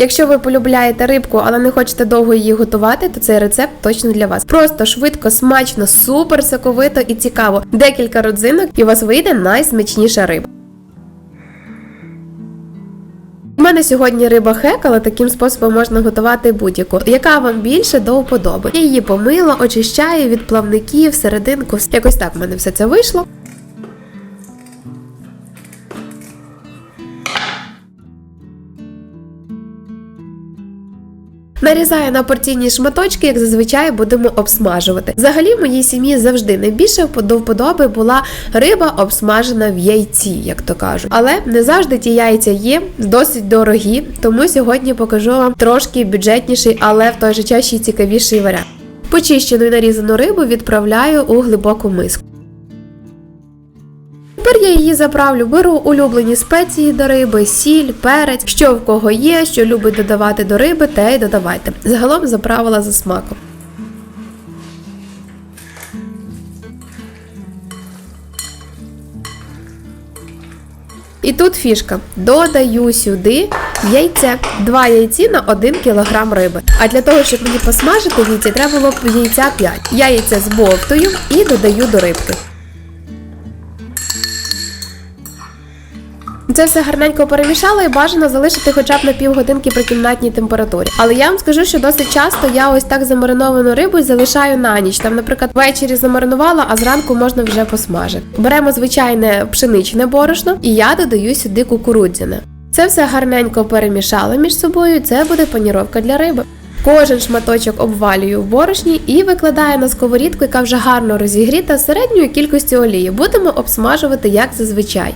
Якщо ви полюбляєте рибку, але не хочете довго її готувати, то цей рецепт точно для вас. Просто швидко, смачно, супер соковито і цікаво. Декілька родзинок, і у вас вийде найсмачніша риба. У мене сьогодні риба хек, але таким способом можна готувати будь-яку, яка вам більше до вподоби. Я її помила, очищаю від плавників, серединку. Якось так в мене все це вийшло. Нарізаю на порційні шматочки, як зазвичай будемо обсмажувати. Взагалі, в моїй сім'ї завжди найбільше до вподоби була риба обсмажена в яйці, як то кажуть. Але не завжди ті яйця є досить дорогі, тому сьогодні покажу вам трошки бюджетніший, але в той же час ще цікавіший варіант. Почищену і нарізану рибу відправляю у глибоку миску. Тепер я її заправлю, беру улюблені спеції до риби, сіль, перець, що в кого є, що любить додавати до риби, те й додавайте. Загалом заправила за смаком. І тут фішка. Додаю сюди яйце. Два яйці на 1 кг риби. А для того, щоб мені посмажити яйця, треба було б яйця 5. Я яйце збовтую і додаю до рибки. Це все гарненько перемішала і бажано залишити хоча б на півгодинки при кімнатній температурі. Але я вам скажу, що досить часто я ось так замариновану рибу залишаю на ніч. Там, наприклад, ввечері замаринувала, а зранку можна вже посмажити. Беремо звичайне пшеничне борошно, і я додаю сюди кукурудзяне. Це все гарненько перемішала між собою. Це буде паніровка для риби. Кожен шматочок обвалюю в борошні і викладаю на сковорідку, яка вже гарно розігріта з середньою кількістю олії. Будемо обсмажувати як зазвичай.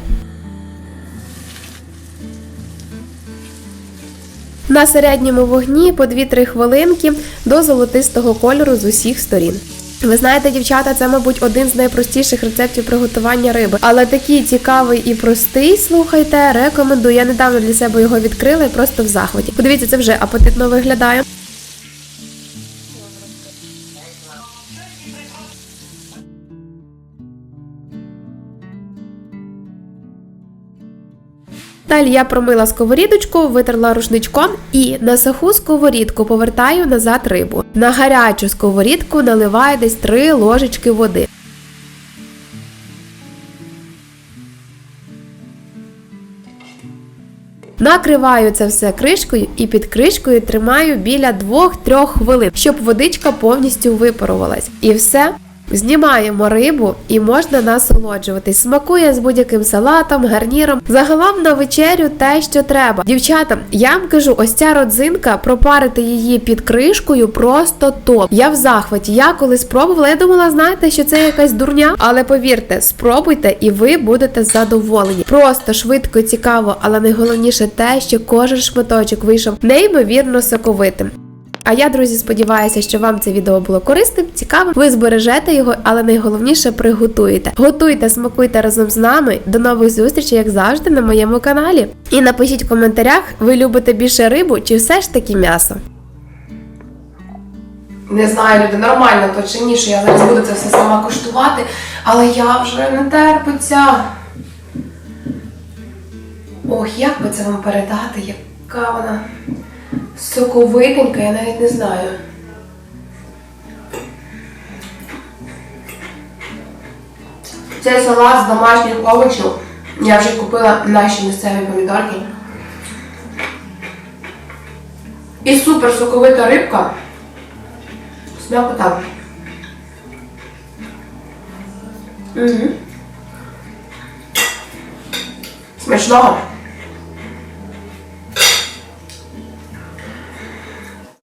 На середньому вогні по 2-3 хвилинки до золотистого кольору з усіх сторін. Ви знаєте, дівчата, це, мабуть, один з найпростіших рецептів приготування риби. Але такий цікавий і простий, слухайте, рекомендую. Я недавно для себе його відкрила і просто в захваті. Подивіться, це вже апетитно виглядає. Далі я промила сковорідочку, витерла рушничком і на суху сковорідку повертаю назад рибу. На гарячу сковорідку наливаю десь 3 ложечки води. Накриваю це все кришкою і під кришкою тримаю біля 2-3 хвилин, щоб водичка повністю випарувалась. І все. Знімаємо рибу і можна насолоджуватись. Смакує з будь-яким салатом, гарніром. Загалом на вечерю те, що треба. Дівчата, я вам кажу, ось ця родзинка, пропарити її під кришкою просто топ. Я в захваті. Я коли спробувала, я думала, знаєте, що це якась дурня. Але повірте, спробуйте і ви будете задоволені. Просто швидко, цікаво, але найголовніше те, що кожен шматочок вийшов неймовірно соковитим. А я, друзі, сподіваюся, що вам це відео було корисним, цікавим. Ви збережете його, але найголовніше приготуєте. Готуйте, смакуйте разом з нами. До нових зустрічей, як завжди, на моєму каналі. І напишіть в коментарях, ви любите більше рибу чи все ж таки м'ясо. Не знаю, люди, нормально то чи ні, що я зараз буду це все сама коштувати, але я вже не терпиться. Ох, як би це вам передати, яка вона соковитенька, я навіть не знаю. Це салат з домашніх овочів. Я вже купила наші місцеві помідорки. І супер соковита рибка. Смакота. Угу. Смачного.